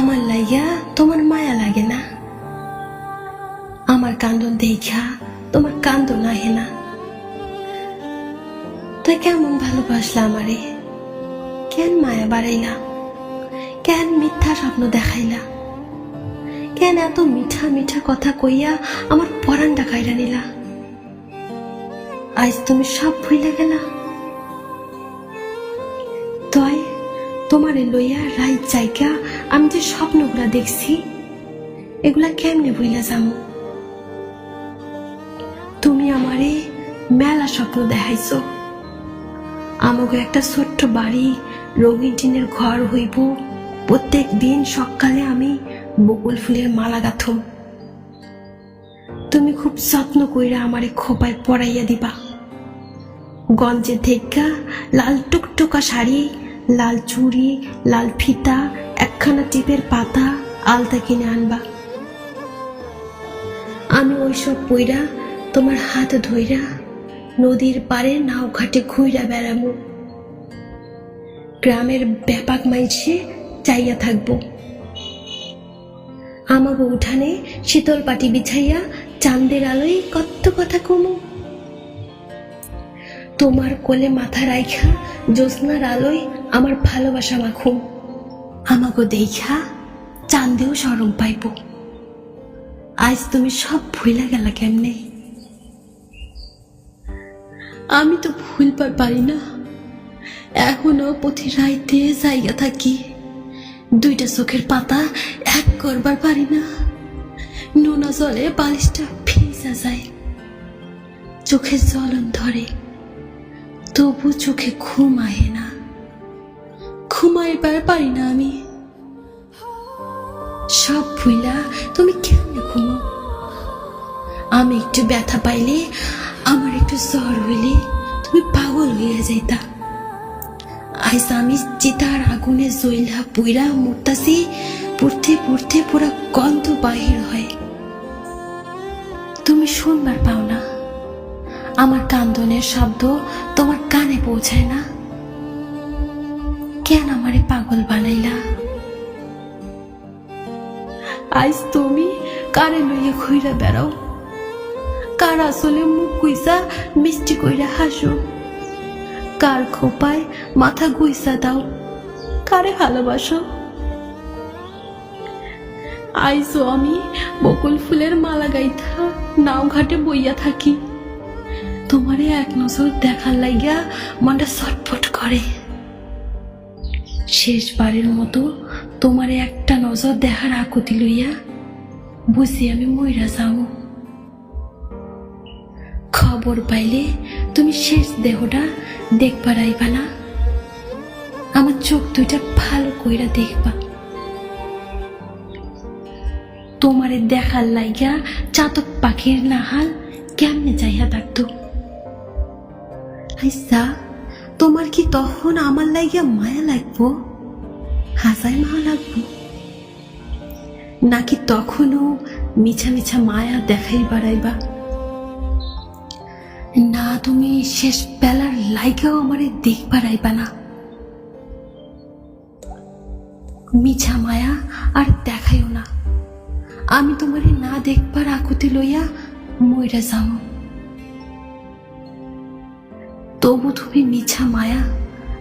আমার লাইয়া তোমার মায়া লাগে না? আমার কান্দন দেখা তোমার কান্দন আহে না। তুই কেমন ভালোবাসলা আমারে? কেন মায়া বাড়াইলা? কেন মিথ্যা স্বপ্ন দেখাইলা? কেন এত মিঠা মিঠা কথা কইয়া আমার পরানটা কাইরা নিলা? আজ তুমি সব ভুলে গেলা। তোমারে লইয়া রাইত জায়গা আমি যে স্বপ্নগুলা দেখছি, এগুলা কেমনে ভুইলা যামু? তুমি আমারে মেলা স্বপ্ন দেখাইছো। আমাকে একটা ছোট্ট বাড়ি, রঙিন টিনের ঘর হইব। প্রত্যেক দিন সকালে আমি বকুল ফুলের মালা গাথম। তুমি খুব যত্ন কইরা আমারে খোপায় পরাইয়া দিবা। গঞ্জে থেকে লাল টুকটুকা শাড়ি লাল চুড়ি, লাল ফিতা, একখানা টিপের পাতা, আলতা কিনে আনবা। আমি ওইসব পইরা তোমার হাত ধইরা নদীর পাড়ে নাও ঘাটে ঘুইরা বেড়াবো গ্রামের ব্যাপাক মাইছে চাইয়া থাকব। আমাকে উঠানে শীতল পাটি বিছাইয়া চাঁদের আলোয় কত কথা কমু। তোমার কোলে মাথা রাইখা জ্যোৎস্নার আলোয় আমার ভালোবাসা মাখুম। আমাকে দেখা চাঁদেও সরম পাইব। আজ তুমি সব ভুলে গেলা কেমনে? আমি তো ভুলবার পারি না। এখনও প্রতি রাইতে জায়গা থাকি। দুইটা চোখের পাতা এক করবার পারি না। নোনা জলে বালিশটা ভেজা যায়। চোখে জ্বলন ধরে, তবু চোখে ঘুম আহে না। ঘুমাইবার পারি না আমি। সব ভুইলা, তুমি কেমনে ঘুমো আমি একটু ব্যথা পাইলে, আমার একটু জ্বর হইলে তুমি পাগল হইয়া যাইতা। আইস আমি চিতার আগুনে জইলা পুইরা মরতাছি, পড়তে পড়তে পুরা গন্ধ বাহির হয়। তুমি শুনবার পাও না। আমার কান্দনের শব্দ তোমার কানে পৌঁছায় না। কেন আমারে পাগল বানাইলা? আইস তুমি কারে লইয়া ঘুইরা বেড়াও? কার আসলে মুখ কুইসা মিষ্টি কইরা হাসো? কার খোপায় মাথা গুইসা দাও? কারে ভালোবাসো? আইসো আমি বকুল ফুলের মালা গাইথা নাও ঘাটে বইয়া থাকি। তোমারে এক নজর দেখার লাগিয়া মনটা ছটফট করে। শেষবারের মতো তোমারে একটা নজর দেখার আকুতি লইয়া বুঝি আমি মইরা যাও। খবর পাইলে তুমি শেষ দেহটা দেখবার আইবা না। আমার চোখ দুইটা ভালো কইরা দেখবা। তোমারে দেখার লাইগা চাতক পাখির নাহাল কেমনে চাইয়া থাকতো? আইসা, তোমার কি তখন আমার লাইগা মায়া লাগবো? হাসাই মায়া লাগবো নাকি তখনও মিছা মিছা মায়া দেখাই বাড়াইবা? না, তুমি শেষ বেলার লাইগাও আমারে দেখবার আইবা না। মিছা মায়া আর দেখাইও না। আমি তোমারে না দেখবার আকুতি লইয়া মইরা যাও। তবু তুমি মিছা মায়া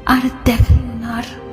আর দেখাইও না আর